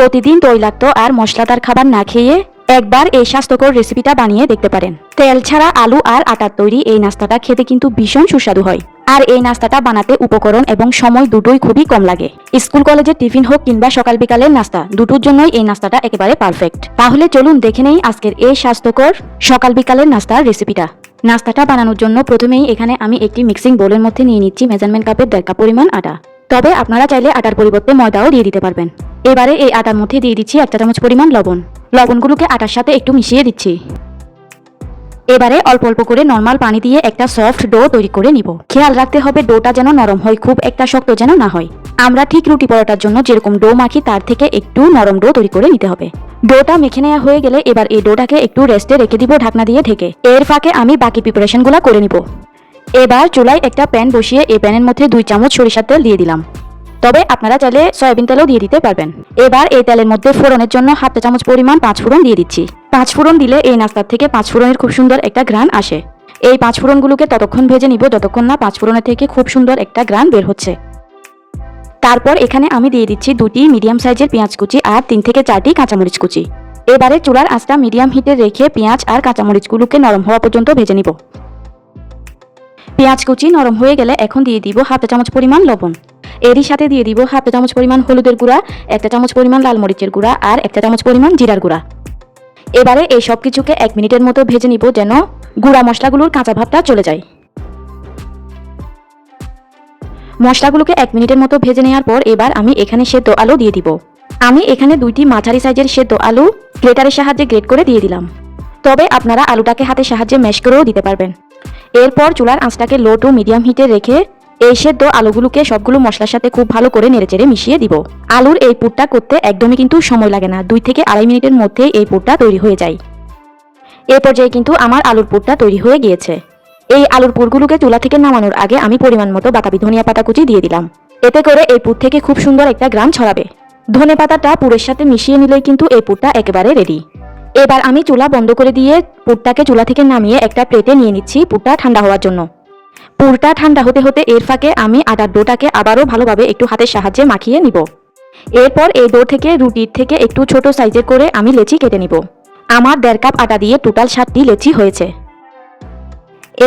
প্রতিদিন তৈলাক্ত আর মশলাদার খাবার না খেয়ে একবার এই স্বাস্থ্যকর রেসিপিটা বানিয়ে দেখতে পারেন। তেল ছাড়া আলু আর আটার তৈরি এই নাস্তাটা খেতে কিন্তু ভীষণ সুস্বাদু হয়। আর এই নাস্তাটা বানাতে উপকরণ এবং সময় দুটোই খুবই কম লাগে। স্কুল কলেজের টিফিন হোক কিংবা সকাল বিকালের নাস্তা, দুটোর জন্যই এই নাস্তাটা একেবারে পারফেক্ট তাহলে চলুন দেখে নেই আজকের এই স্বাস্থ্যকর সকাল বিকালের নাস্তার রেসিপিটা। নাস্তাটা বানানোর জন্য প্রথমেই এখানে আমি একটি মিক্সিং বোলের মধ্যে নিয়ে নিচ্ছি মেজারমেন্ট কাপের দেড় কাপ পরিমাণ আটা। তবে আপনারা চাইলে আটার পরিবর্তে ময়দাও দিয়ে দিতে পারবেন। এবারে এই আটার মধ্যে দিয়ে দিচ্ছি এক চা চামচ পরিমাণ লবণ। লবণগুলোকে আটার সাথে একটু মিশিয়ে দিচ্ছি। এবারে অল্প অল্প করে নর্মাল পানি দিয়ে একটা সফট ডো তৈরি করে নিব। খেয়াল রাখতে হবে ডোটা যেন নরম হয়, খুব একটা শক্ত যেন না হয়। আমরা ঠিক রুটি পরোটার জন্য যেরকম ডো মাখি, তার থেকে একটু নরম ডো তৈরি করে নিতে হবে। ডোটা মেখে নেওয়া হয়ে গেলে এবার এই ডোটাকে একটু রেস্টে রেখে দিব ঢাকনা দিয়ে ঢেকে। এর ফাঁকে আমি বাকি প্রিপারেশনগুলো করে নিব। এবার চুলায় একটা প্যান বসিয়ে এই প্যানের মধ্যে দুই চামচ সরিষার তেল দিয়ে দিলাম। তবে আপনারা চাইলে সয়াবিন তেলও দিয়ে দিতে পারবেন। এবার এই তেলের মধ্যে ফোড়নের জন্য হাফ চামচ পরিমাণ পাঁচ ফোড়ন দিয়ে দিচ্ছি। পাঁচ ফোড়ন দিলে এই নাস্তার থেকে পাঁচ ফোড়নের খুব সুন্দর একটা গ্রান আসে। এই পাঁচ ফোড়নগুলোকে ততক্ষণ ভেজে নিব, যতক্ষণ না পাঁচ ফোড়নের থেকে খুব সুন্দর একটা গ্রান বের হচ্ছে। তারপর এখানে আমি দিয়ে দিচ্ছি দুটি মিডিয়াম সাইজের পেঁয়াজ কুচি আর তিন থেকে চারটি কাঁচামরিচ কুচি। এবারে চুলার আঁচটা মিডিয়াম হিটে রেখে পেঁয়াজ আর কাঁচামরিচগুলোকে নরম হওয়া পর্যন্ত ভেজে নিব। পেঁয়াজ কুচি নরম হয়ে গেলে এখন দিয়ে দিব হাফ চামচ পরিমাণ লবণ। এরই সাথে দিয়ে দিব হাফ চামচ পরিমাণ হলুদের গুঁড়া একটা চামচ পরিমাণ লাল মরিচের গুঁড়া আর একটা চামচ পরিমাণ জিরার গুঁড়া। এবারে এই সব কিছুকে এক মিনিটের মতো ভেজে নিব যেন গুঁড়া মশলাগুলোর কাঁচা ভাবটা চলে যায়। মশলাগুলোকে এক মিনিটের মতো ভেজে নেওয়ার পর এবার আমি এখানে সেদ্ধ আলু দিয়ে দিব। আমি এখানে দুইটি মাঝারি সাইজের সেদ্ধ আলু গ্রেটারের সাহায্যে গ্রেট করে দিয়ে দিলাম। তবে আপনারা আলুটাকে হাতের সাহায্যে ম্যাশ করেও দিতে পারবেন। এরপর চুলার আঁচটাকে লো টু মিডিয়াম হিটে রেখে এই সেদ্ধ আলুগুলোকে সবগুলো মশলার সাথে খুব ভালো করে নেড়েচেড়ে মিশিয়ে দিব। আলুর এই পুরটা করতে একদমই কিন্তু সময় লাগে না, দুই থেকে আড়াই মিনিটের মধ্যে এই পুরটা তৈরি হয়ে যায়। এ পর্যায়ে কিন্তু আমার আলুর পুরটা তৈরি হয়ে গিয়েছে। এই আলুর পুরগুলোকে চুলা থেকে নামানোর আগে আমি পরিমাণ মতো বাতাবি ধনিয়া পাতা কুচি দিয়ে দিলাম। এতে করে এই পুর থেকে খুব সুন্দর একটা গ্রাম ছড়াবে। ধনে পাতাটা পুরের সাথে মিশিয়ে নিলেই কিন্তু এই পুরটা একেবারে রেডি এবার আমি চুলা বন্ধ করে দিয়ে পুরটাকে চুলা থেকে নামিয়ে একটা প্লেটে নিয়ে নিচ্ছি পুরটা ঠান্ডা হওয়ার জন্য। পুরটা ঠান্ডা হতে হতে এর ফাঁকে আমি আটার ডোটাকে আবারও ভালোভাবে একটু হাতের সাহায্যে মাখিয়ে নিব। এরপর এই ডো থেকে রুটির থেকে একটু ছোট সাইজের করে আমি লেচি কেটে নিব। আমার দেড় কাপ আটা দিয়ে টোটাল সাতটি লেচি হয়েছে।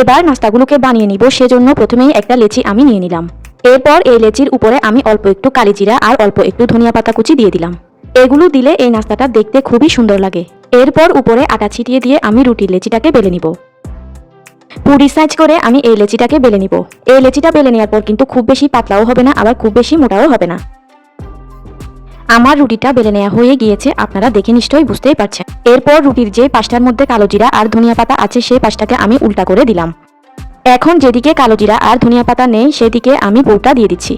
এবার নাস্তাগুলোকে বানিয়ে নিব, সেজন্য প্রথমেই একটা লেচি আমি নিয়ে নিলাম। এরপর এই লেচির উপরে আমি অল্প একটু কালিজিরা আর অল্প একটু ধনিয়া পাতা কুচি দিয়ে দিলাম। এগুলো দিলে এই নাস্তাটা দেখতে খুবই সুন্দর লাগে। এরপর উপরে আটা ছিটিয়ে দিয়ে আমি রুটির লেচিটাকে বেলে নিব। পুরি সাইজ করে আমি এই লেচিটাকে বেলে নিব। এই লেচিটা বেলে নেওয়ার পর কিন্তু খুব বেশি পাতলাও হবে না, আবার খুব বেশি মোটাও হবে না। আমার রুটিটা বেলে নেওয়া হয়ে গিয়েছে, আপনারা দেখে নিশ্চয়ই বুঝতেই পারছেন। এরপর রুটির যে পাশটার মধ্যে কালো জিরা আর ধনিয়া পাতা আছে, সেই পাশটাকে আমি উল্টা করে দিলাম। এখন যেদিকে কালো জিরা আর ধনিয়া পাতা নেই, সেদিকে আমি পুরটা দিয়ে দিচ্ছি।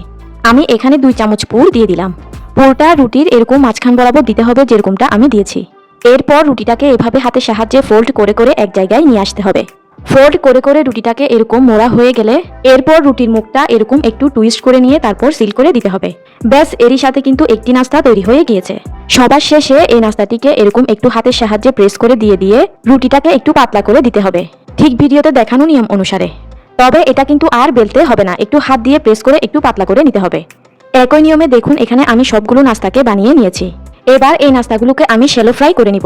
আমি এখানে দুই চামচ পুর দিয়ে দিলাম। পুরটা রুটির এরকম মাঝখান বরাবর দিতে হবে যেরকমটা আমি দিয়েছি। এরপর রুটিটাকে এভাবে হাতের সাহায্যে ফোল্ড করে করে এক জায়গায় নিয়ে আসতে হবে। ফোল্ড করে করে রুটিটাকে এরকম মোড়া হয়ে গেলে এরপর রুটির মুখটা এরকম একটু টুইস্ট করে নিয়ে তারপর সিল করে দিতে হবে। ব্যাস, এরই সাথে কিন্তু একটি নাস্তা তৈরি হয়ে গিয়েছে। সবার শেষে এই নাস্তাটিকে এরকম একটু হাতের সাহায্যে প্রেস করে দিয়ে দিয়ে রুটিটাকে একটু পাতলা করে দিতে হবে। ঠিক ভিডিওতে দেখানো নিয়ম অনুসারে। তবে এটা কিন্তু আর বেলতে হবে না, একটু হাত দিয়ে প্রেস করে একটু পাতলা করে নিতে হবে। একই নিয়মে দেখুন, এখানে আমি সবগুলো নাস্তাকে বানিয়ে নিয়েছি। এবার এই নাস্তাগুলোকে আমি শ্যালো ফ্রাই করে নিব।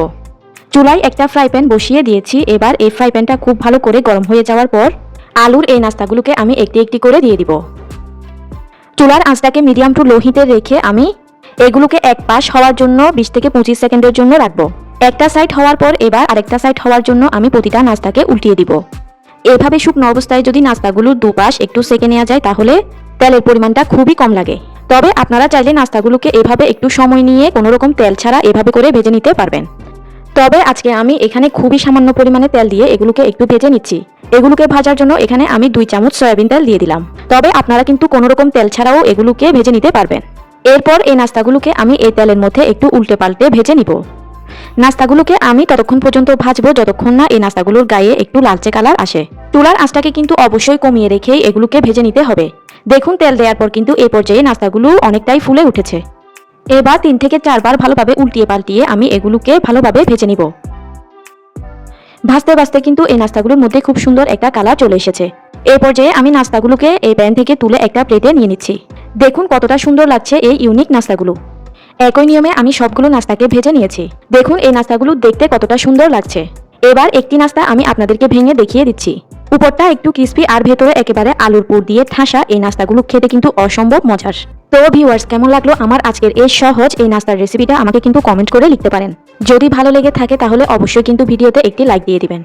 চুলায় একটা ফ্রাই প্যান বসিয়ে দিয়েছি। এবার এই ফ্রাই প্যানটা খুব ভালো করে গরম হয়ে যাওয়ার পর আলুর এই নাস্তাগুলোকে আমি একটি একটি করে দিয়ে দিব। চুলার আঁচটাকে মিডিয়াম টু লো হিটে রেখে আমি এগুলোকে এক পাশ হওয়ার জন্য বিশ থেকে পঁচিশ সেকেন্ডের জন্য রাখব। একটা সাইড হওয়ার পর এবার আরেকটা সাইড হওয়ার জন্য আমি প্রতিটা নাস্তাকে উল্টিয়ে দিব। এভাবে শুকনো অবস্থায় যদি নাস্তাগুলোর দুপাশ একটু সেকে নেওয়া যায় তাহলে তেলের পরিমাণটা খুবই কম লাগে। তবে আপনারা চাইলে নাস্তাগুলোকে এভাবে একটু সময় নিয়ে কোনো রকম তেল ছাড়া এভাবে করে ভেজে নিতে পারবেন। তবে আজকে আমি এখানে খুবই সামান্য পরিমাণে তেল দিয়ে এগুলোকে একটু ভেজে নিচ্ছি। এগুলোকে ভাজার জন্য এখানে আমি দুই চামচ সয়াবিন তেল দিয়ে দিলাম। তবে আপনারা কিন্তু কোনো রকম তেল ছাড়াও এগুলোকে ভেজে নিতে পারবেন। এরপর এই নাস্তাগুলোকে আমি এই তেলের মধ্যে একটু উল্টে পাল্টে ভেজে নিব। নাস্তাগুলোকে আমি ততক্ষণ পর্যন্ত ভাজবো যতক্ষণ না এই নাস্তাগুলোর গায়ে একটু লালচে কালার আসে। তুলার আঁচটাকে কিন্তু অবশ্যই কমিয়ে রেখেই এগুলোকে ভেজে নিতে হবে। দেখুন তেল দেওয়ার পর কিন্তু এই পর্যায়ে নাস্তাগুলো অনেকটাই ফুলে উঠেছে। এবার তিন থেকে চারবার ভালোভাবে উল্টিয়ে পাল্টিয়ে আমি এগুলোকে ভালোভাবে ভেজে নিব। ভাজতে ভাজতে কিন্তু এই নাস্তাগুলোর মধ্যে খুব সুন্দর একটা কালার চলে এসেছে। এই পর্যায়ে আমি নাস্তাগুলোকে এই প্যান থেকে তুলে একটা প্লেটে নিয়ে নিচ্ছি। দেখুন কতটা সুন্দর লাগছে এই ইউনিক নাস্তাগুলো। একই নিয়মে আমি সবগুলো নাস্তাকে ভেজে নিয়েছি। দেখুন এই নাস্তাগুলো দেখতে কতটা সুন্দর লাগছে। এবার একটি নাস্তা আমি আপনাদেরকে ভেঙে দেখিয়ে দিচ্ছি। উপরটা একটু ক্রিস্পি আর ভেতরে একেবারে আলুর পুর দিয়ে ঠাসা এই নাস্তাগুলো খেতে কিন্তু অসম্ভব মজার। তো ভিউয়ার্স কেমন লাগল আমার আজকের এই সহজ এই নাস্তার রেসিপিটা আমাকে কিন্তু কমেন্ট করে লিখতে পারেন। যদি ভালো লেগে থাকে তাহলে অবশ্যই কিন্তু ভিডিওতে একটি লাইক দিয়ে দিবেন।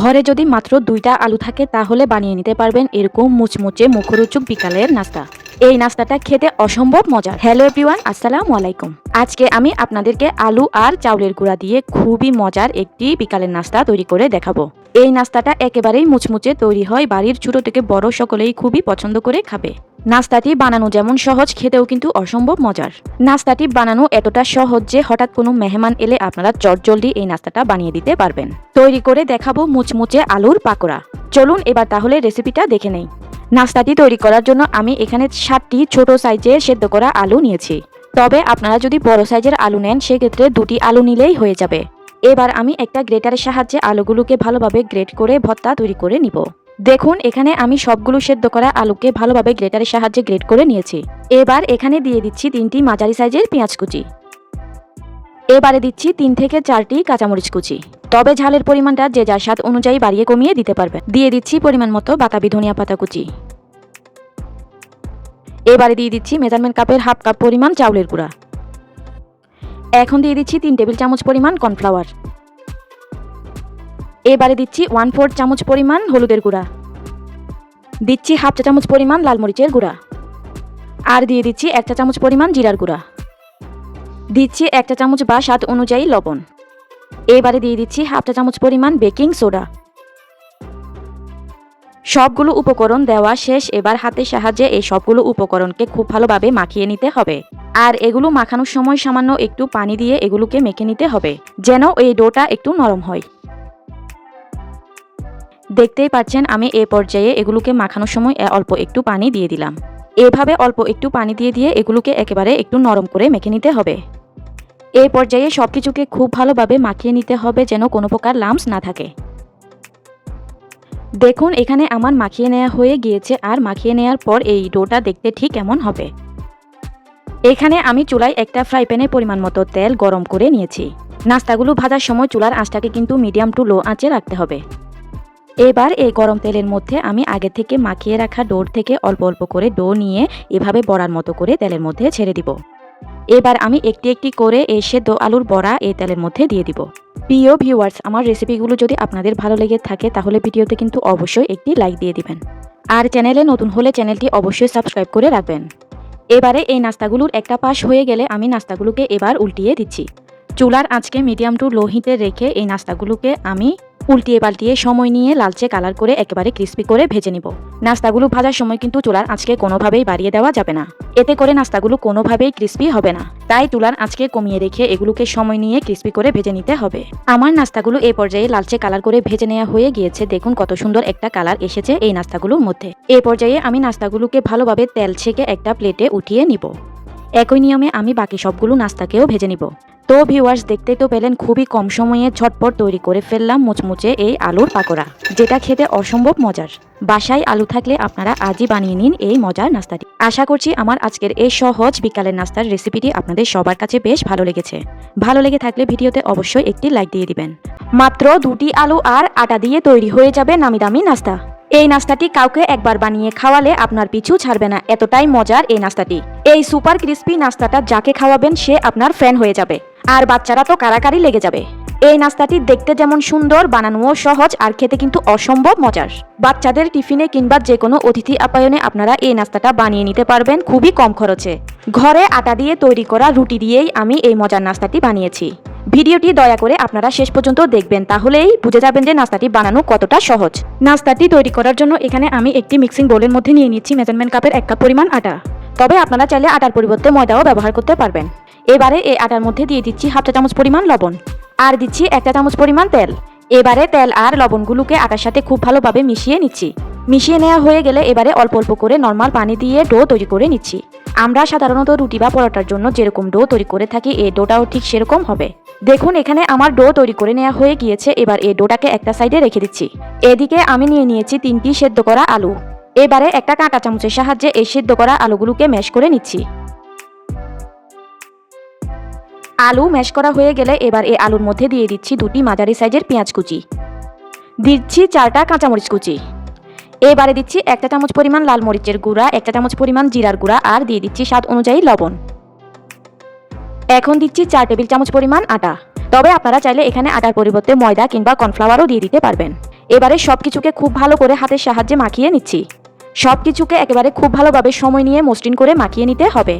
ঘরে যদি মাত্র দুইটা আলু থাকে তাহলে বানিয়ে নিতে পারবেন এরকম মুচমুচে মুখরোচক বিকালের নাস্তা। এই নাস্তাটা খেতে অসম্ভব মজার। হ্যালো এভরিওয়ান আসসালামু আলাইকুম। আজকে আমি আপনাদেরকে আলু আর চাউলের গুঁড়া দিয়ে খুবই মজার একটি বিকালের নাস্তা তৈরি করে দেখাবো। এই নাস্তাটা একেবারেই মুচমুচে তৈরি হয়। বাড়ির ছোট থেকে বড় সকলেই খুবই পছন্দ করে খাবে। নাস্তাটি বানানো যেমন সহজ, খেতেও কিন্তু অসম্ভব মজার। নাস্তাটি বানানো এতটা সহজ যে হঠাৎ কোনো মেহমান এলে আপনারা চটজলদি এই নাস্তাটা বানিয়ে দিতে পারবেন। তৈরি করে দেখাবো মুচমুচে আলুর পাকোড়া। চলুন এবার তাহলে রেসিপিটা দেখে নেই। নাস্তাটি তৈরি করার জন্য আমি এখানে সাতটি ছোট সাইজের সেদ্ধ করা আলু নিয়েছি। তবে আপনারা যদি বড় সাইজের আলু নেন, সেক্ষেত্রে দুটি আলু নিলেই হয়ে যাবে। এবার আমি একটা গ্রেটারের সাহায্যে আলুগুলোকে ভালোভাবে গ্রেট করে ভর্তা তৈরি করে নিব। দেখুন, এখানে আমি সবগুলো সেদ্ধ করা আলুকে ভালোভাবে গ্রেটারের সাহায্যে গ্রেট করে নিয়েছি। এবার এখানে দিয়ে দিচ্ছি তিনটি মাঝারি সাইজের পেঁয়াজ কুচি। এবারে দিচ্ছি তিন থেকে চারটি কাঁচামরিচ কুচি। তবে ঝালের পরিমাণটা যে যার স্বাদ অনুযায়ী বাড়িয়ে কমিয়ে দিতে পারবেন। দিয়ে দিচ্ছি পরিমাণ মতো বাতাবি ধনিয়া পাতা কুচি। এবারে দিয়ে দিচ্ছি মেজারমেন্ট কাপের হাফ কাপ পরিমাণ চাউলের গুঁড়া। এখন দিয়ে দিচ্ছি তিন টেবিল চামচ পরিমাণ কর্নফ্লাওয়ার। এবারে দিচ্ছি ওয়ান ফোর্থ চামচ পরিমাণ হলুদের গুঁড়া। দিচ্ছি হাফ চা চামচ পরিমাণ লাল মরিচের গুঁড়া। আর দিয়ে দিচ্ছি এক চা চামচ পরিমাণ জিরার গুঁড়া। দিচ্ছি এক চা চামচ বা স্বাদ অনুযায়ী লবণ। এবারে দিয়ে দিচ্ছি হাফ চা চামচ পরিমাণ বেকিং সোডা। সবগুলো উপকরণ দেওয়া শেষ, এবার হাতের সাহায্যে এই সবগুলো উপকরণকে খুব ভালোভাবে মাখিয়ে নিতে হবে। আর এগুলো মাখানোর সময় সামান্য একটু পানি দিয়ে এগুলোকে মেখে নিতে হবে, যেন এই ডোটা একটু নরম হয়। দেখতেই পাচ্ছেন, আমি এ পর্যায়ে এগুলোকে মাখানোর সময় অল্প একটু পানি দিয়ে দিলাম। এভাবে অল্প একটু পানি দিয়ে দিয়ে এগুলোকে একেবারে একটু নরম করে মেখে নিতে হবে। এই পর্যায়ে সব কিছুকে খুব ভালোভাবে মাখিয়ে নিতে হবে, যেন কোনো প্রকার লামস না থাকে। দেখুন, এখানে আমার মাখিয়ে নেওয়া হয়ে গিয়েছে আর মাখিয়ে নেওয়ার পর এই ডোটা দেখতে ঠিক এমন হবে। এখানে আমি চুলায় একটা ফ্রাই প্যানে পরিমাণ মতো তেল গরম করে নিয়েছি। নাস্তাগুলো ভাজার সময় চুলার আঁচটাকে কিন্তু মিডিয়াম টু লো আঁচে রাখতে হবে। এবার এই গরম তেলের মধ্যে আমি আগে থেকে মাখিয়ে রাখা ডোর থেকে অল্প অল্প করে ডো নিয়ে এভাবে বড়ার মতো করে তেলের মধ্যে ছেড়ে দিব। এবার আমি একটি একটি করে এই সেদ্ধ আলুর বড়া এই তেলের মধ্যে দিয়ে দিব। প্রিয় ভিউয়ার্স আমার রেসিপিগুলো যদি আপনাদের ভালো লেগে থাকে, তাহলে ভিডিওতে কিন্তু অবশ্যই একটি লাইক দিয়ে দিবেন। আর চ্যানেলে নতুন হলে চ্যানেলটি অবশ্যই সাবস্ক্রাইব করে রাখবেন। এবারে এই নাস্তাগুলোর একটা পাশ হয়ে গেলে আমি নাস্তাগুলোকে এবার উল্টিয়ে দিচ্ছি। চুলার আঁচকে মিডিয়াম টু লো হিটে রেখে এই নাস্তাগুলোকে আমি উল্টিয়ে পাল্টিয়ে সময় নিয়ে লালচে কালার করে একেবারে ক্রিস্পি করে ভেজে নিব। নাস্তাগুলো ভাজার সময় কিন্তু চুলার আঁচকে কোনোভাবেই বাড়িয়ে দেওয়া যাবে না। এতে করে নাস্তাগুলো কোনোভাবেই ক্রিস্পি হবে না। তাই চুলার আঁচকে কমিয়ে রেখে এগুলোকে সময় নিয়ে ক্রিস্পি করে ভেজে নিতে হবে। আমার নাস্তাগুলো এই পর্যায়ে লালচে কালার করে ভেজে নেওয়া হয়ে গিয়েছে। দেখুন কত সুন্দর একটা কালার এসেছে এই নাস্তাগুলোর মধ্যে। এই পর্যায়ে আমি নাস্তাগুলোকে ভালোভাবে তেল ছেঁকে একটা প্লেটে উঠিয়ে নিব। একই নিয়মে আমি বাকি সবগুলো নাস্তাকেও ভেজে নিব। তো ভিউয়ার্স দেখতে তো পেলেন খুবই কম সময়ে ঝটপট তৈরি করে ফেললাম মুচমুচে এই আলুর পাকোড়া, যেটা খেতে অসম্ভব মজার। বাসায় আলু থাকলে আপনারা আজই বানিয়ে নিন এই মজার নাস্তাটি। আশা করছি আমার আজকের এই সহজ বিকালের নাস্তার রেসিপিটি আপনাদের সবার কাছে বেশ ভালো লেগেছে। ভালো লেগে থাকলে ভিডিওতে অবশ্যই একটি লাইক দিয়ে দিবেন। মাত্র দুটি আলু আর আটা দিয়ে তৈরি হয়ে যাবে নামি দামি নাস্তা। এই নাস্তাটি কাউকে একবার বানিয়ে খাওয়ালে আপনার পিছু ছাড়বে না, এতটাই মজার এই নাস্তাটি। এই সুপার ক্রিস্পি নাস্তাটা যাকে খাওয়াবেন সে আপনার ফ্যান হয়ে যাবে। আর বাচ্চারা তো কারাকারি লেগে যাবে। এই নাস্তাটি দেখতে যেমন সুন্দর, বানানোও সহজ আর খেতে কিন্তু অসম্ভব মজার। বাচ্চাদের টিফিনে কিংবা যে কোনো অতিথি আপ্যায়নে আপনারা এই নাস্তাটা বানিয়ে নিতে পারবেন খুবই কম খরচে। ঘরে আটা দিয়ে তৈরি করা রুটি দিয়েই আমি এই মজার নাস্তাটি বানিয়েছি। ভিডিওটি দয়া করে আপনারা শেষ পর্যন্ত দেখবেন, তাহলেই বুঝে যাবেন যে নাস্তাটি বানানো কতটা সহজ। নাস্তাটি তৈরি করার জন্য এখানে আমি একটি মিক্সিং বোলের মধ্যে নিয়ে নিচ্ছি মেজারমেন্ট কাপের এক কাপ পরিমাণ আটা। তবে আপনারা চাইলে আটার পরিবর্তে ময়দাও ব্যবহার করতে পারবেন। এবারে এই আটার মধ্যে দিয়ে দিচ্ছি হাফ চা চামচ পরিমাণ লবণ। আর দিচ্ছি এক চা চামচ পরিমাণ তেল। এবারে তেল আর লবণগুলোকে আটার সাথে খুব ভালোভাবে মিশিয়ে নিচ্ছি। মিশিয়ে নেওয়া হয়ে গেলে এবারে অল্প অল্প করে নর্মাল পানি দিয়ে ডো তৈরি করে নিচ্ছি। আমরা সাধারণত রুটি বা পরোটার জন্য যেরকম ডো তৈরি করে থাকি এই ডোটাও ঠিক সেরকম হবে। দেখুন, এখানে আমার ডো তৈরি করে নেওয়া হয়ে গিয়েছে, এবার এই ডোটাকে একটা সাইডে রেখে দিচ্ছি। এদিকে আমি নিয়ে নিয়েছি তিনটি সেদ্ধ করা আলু। এবারে একটা কাঁটা চামচের সাহায্যে এই সেদ্ধ করা আলুগুলোকে ম্যাশ করে নিচ্ছি। আলু ম্যাশ করা হয়ে গেলে এবার এই আলুর মধ্যে দিয়ে দিচ্ছি দুটি মাঝারি সাইজের পেঁয়াজ কুচি। দিচ্ছি চারটা কাঁচামরিচ কুচি। এবারে দিচ্ছি একটা চামচ পরিমাণ লাল মরিচের গুঁড়া একটা চামচ পরিমাণ জিরার গুঁড়া আর দিয়ে দিচ্ছি স্বাদ অনুযায়ী লবণ। এখন দিচ্ছি চার টেবিল চামচ পরিমাণ আটা। তবে আপনারা চাইলে এখানে আটার পরিবর্তে ময়দা কিংবা কর্নফ্লাওয়ারও দিয়ে দিতে পারবেন। এবারে সব কিছুকে খুব ভালো করে হাতের সাহায্যে মাখিয়ে নিচ্ছি। সব কিছুকে একেবারে খুব ভালোভাবে সময় নিয়ে মসৃণ করে মাখিয়ে নিতে হবে।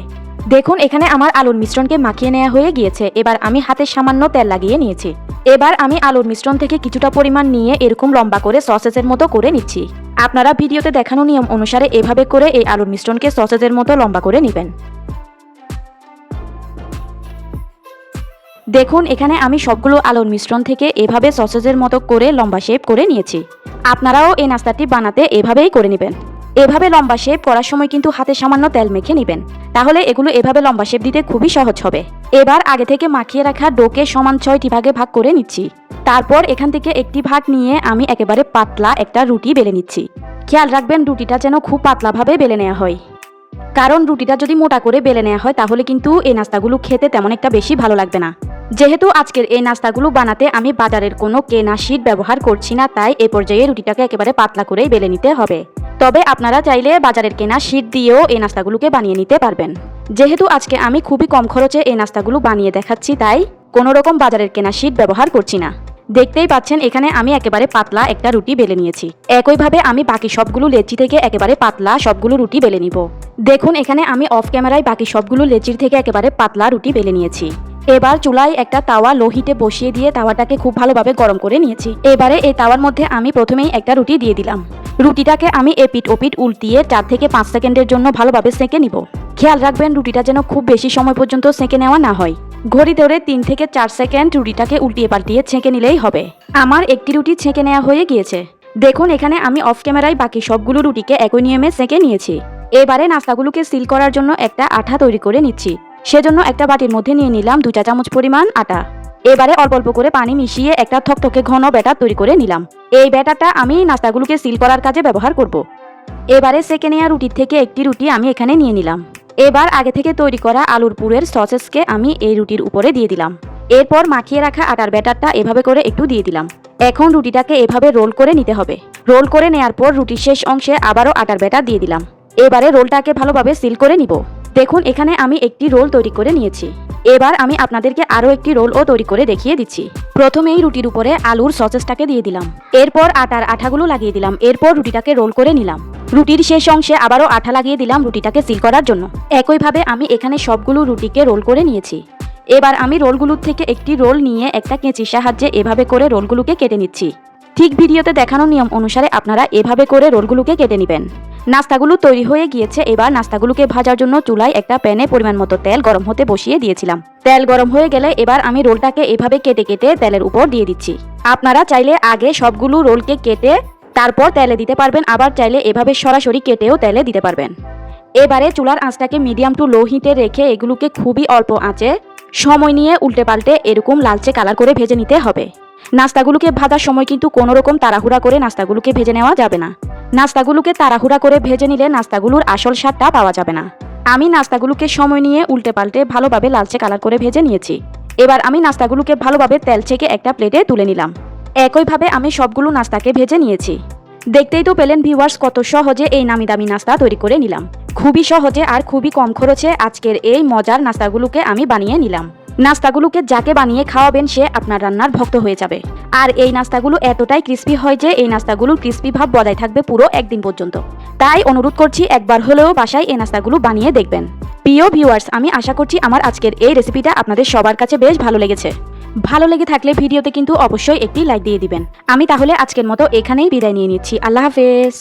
দেখুন, এখানে আমার আলুর মিশ্রণকে মাখিয়ে নেওয়া হয়ে গিয়েছে। এবার আমি হাতে সামান্য তেল লাগিয়ে নিয়েছি। এবার আমি আলুর মিশ্রণ থেকে কিছুটা পরিমাণ নিয়ে এরকম লম্বা করে সসেসের মতো করে নিচ্ছি। আপনারা ভিডিওতে দেখানো নিয়ম অনুসারে এভাবে করে এই আলুর মিশ্রণকে সসেজের মতো লম্বা করে নেবেন। দেখুন, এখানে আমি সবগুলো আলুর মিশ্রণ থেকে এভাবে সসেজের মতো করে লম্বা শেপ করে নিয়েছি। আপনারাও এই নাস্তাটি বানাতে এভাবেই করে নেবেন। এভাবে লম্বা শেপ করার সময় কিন্তু হাতে সামান্য তেল মেখে নেবেন। তাহলে এগুলো এভাবে লম্বা শেপ দিতে খুবই সহজ হবে। এবার আগে থেকে মাখিয়ে রাখা ডোকে সমান ছয়টি ভাগে ভাগ করে নিচ্ছি। তারপর এখান থেকে একটি ভাগ নিয়ে আমি একেবারে পাতলা একটা রুটি বেলে নিচ্ছি। খেয়াল রাখবেন রুটিটা যেন খুব পাতলাভাবে বেলে নেওয়া হয়। কারণ রুটিটা যদি মোটা করে বেলে নেওয়া হয়, তাহলে কিন্তু এই নাস্তাগুলো খেতে তেমন একটা বেশি ভালো লাগবে না। যেহেতু আজকের এই নাস্তাগুলো বানাতে আমি বাজারের কোনো কেনা শীট ব্যবহার করছি না, তাই এ পর্যায়ে রুটিটাকে একেবারে পাতলা করেই বেলে নিতে হবে। তবে আপনারা চাইলে বাজারের কেনা শীট দিয়েও এই নাস্তাগুলোকে বানিয়ে নিতে পারবেন। যেহেতু আজকে আমি খুবই কম খরচে এই নাস্তাগুলো বানিয়ে দেখাচ্ছি, তাই কোনো রকম বাজারের কেনা শীট ব্যবহার করছি না। দেখতেই পাচ্ছেন, এখানে আমি একেবারে পাতলা একটা রুটি বেলে নিয়েছি। একইভাবে আমি বাকি সবগুলো লেচি থেকে একেবারে পাতলা সবগুলো রুটি বেলে নিব। দেখুন, এখানে আমি অফ ক্যামেরায় বাকি সবগুলো লেচির থেকে একেবারে পাতলা রুটি বেলে নিয়েছি। এবার চুলায় একটা তাওয়া লোহিতে বসিয়ে দিয়ে তাওয়াটাকে খুব ভালোভাবে গরম করে নিয়েছি। এবারে এই তাওয়ার মধ্যে আমি প্রথমেই একটা রুটি দিয়ে দিলাম। রুটিটাকে আমি এপিট ওপিট উল্টিয়ে চার থেকে পাঁচ সেকেন্ডের জন্য ভালোভাবে সেঁকে নিব। খেয়াল রাখবেন, রুটিটা যেন খুব বেশি সময় পর্যন্ত সেঁকে নেওয়া না হয়। ঘড়ি ধরে তিন থেকে চার সেকেন্ড রুটিটাকে উল্টিয়ে পাল্টিয়ে ছেঁকে নিলেই হবে। আমার একটি রুটি ছেঁকে নেওয়া হয়ে গিয়েছে। দেখুন, এখানে আমি অফ ক্যামেরায় বাকি সবগুলো রুটিকে একই নিয়মে সেঁকে নিয়েছি। এবারে নাস্তাগুলোকে সিল করার জন্য একটা আঠা তৈরি করে নিচ্ছি। সেজন্য একটা বাটির মধ্যে নিয়ে নিলাম দু চা চামচ পরিমাণ আটা। এবারে অল্প অল্প করে পানি মিশিয়ে একটা থকথকে ঘন ব্যাটার তৈরি করে নিলাম। এই ব্যাটারটা আমি নাস্তাগুলোকে সিল করার কাজে ব্যবহার করব। এবারে সেকে নেওয়া রুটির থেকে একটি রুটি আমি এখানে নিয়ে নিলাম। এবার আগে থেকে তৈরি করা আলুর পুরের সসেসকে আমি এই রুটির উপরে দিয়ে দিলাম। এরপর মাখিয়ে রাখা আটার ব্যাটারটা এভাবে করে একটু দিয়ে দিলাম। এখন রুটিটাকে এভাবে রোল করে নিতে হবে। রোল করে নেয়ার পর রুটির শেষ অংশে আবারও আটার ব্যাটার দিয়ে দিলাম। এবারে রোলটাকে ভালোভাবে সিল করে নিব। দেখুন, এখানে আমি একটি রোল তৈরি করে নিয়েছি। এবার আমি আপনাদেরকে আরও একটি রোলও তৈরি করে দেখিয়ে দিচ্ছি। প্রথমেই রুটির উপরে আলুর সসেসটাকে দিয়ে দিলাম। এরপর আটার আঠাগুলো লাগিয়ে দিলাম। এরপর রুটিটাকে রোল করে নিলাম। রুটির শেষ অংশে আবারও আঠা লাগিয়ে দিলাম রুটিটাকে সিল করার জন্য। একইভাবে আমি এখানে সবগুলো রুটিকে রোল করে নিয়েছি। এবার আমি রোলগুলোর থেকে একটি রোল নিয়ে একটা কেঁচির সাহায্যে এভাবে করে রোলগুলোকে কেটে নিচ্ছি। ঠিক ভিডিওতে দেখানো নিয়ম অনুসারে আপনারা এভাবে করে রোলগুলোকে কেটে নেবেন। নাস্তাগুলো তৈরি হয়ে গিয়েছে। এবার নাস্তাগুলোকে ভাজার জন্য চুলায় একটা প্যানে পরিমাণ মতো তেল গরম হতে বসিয়ে দিয়েছিলাম। তেল গরম হয়ে গেলে এবার আমি রোলটাকে এভাবে কেটে কেটে তেলের উপর দিয়ে দিচ্ছি। আপনারা চাইলে আগে সবগুলো রোলকে কেটে তারপর তেলে দিতে পারবেন, আবার চাইলে এভাবে সরাসরি কেটেও তেলে দিতে পারবেন। এবারে চুলার আঁচটাকে মিডিয়াম টু লো হিটে রেখে এগুলোকে খুবই অল্প আঁচে সময় নিয়ে উল্টে পাল্টে এরকম লালচে কালার করে ভেজে নিতে হবে। নাস্তাগুলোকে ভাজার সময় কিন্তু কোনো রকম তাড়াহুড়া করে নাস্তাগুলোকে ভেজে নেওয়া যাবে না। নাস্তাগুলোকে তাড়াহুড়া করে ভেজে নিলে নাস্তাগুলোর আসল স্বাদটা পাওয়া যাবে না। আমি নাস্তাগুলোকে সময় নিয়ে উল্টে পাল্টে ভালোভাবে লালচে কালার করে ভেজে নিয়েছি। এবার আমি নাস্তাগুলোকে ভালোভাবে তেল ছেঁকে একটা প্লেটে তুলে নিলাম। একইভাবে আমি সবগুলো নাস্তাকে ভেজে নিয়েছি। দেখতেই তো পেলেন ভিউয়ার্স কত সহজে এই নামি দামি নাস্তা তৈরি করে নিলাম। খুবই সহজে আর খুবই কম খরচে আজকের এই মজার নাস্তাগুলোকে আমি বানিয়ে নিলাম। নাস্তাগুলোকে যাকে বানিয়ে খাওয়াবেন সে আপনার রান্নার ভক্ত হয়ে যাবে। আর এই নাস্তাগুলো এতটাই ক্রিস্পি হয় যে এই নাস্তাগুলোর ক্রিস্পি ভাব বজায় থাকবে পুরো একদিন পর্যন্ত। তাই অনুরোধ করছি একবার হলেও বাসায় এই নাস্তাগুলো বানিয়ে দেখবেন। প্রিয় ভিউয়ার্স, আমি আশা করছি আমার আজকের এই রেসিপিটা আপনাদের সবার কাছে বেশ ভালো লেগেছে। ভালো লেগে থাকলে ভিডিওতে কিন্তু অবশ্যই একটি লাইক দিয়ে দিবেন। আমি তাহলে আজকের মতো এখানেই বিদায় নিয়ে নিচ্ছি। আল্লাহ হাফেজ।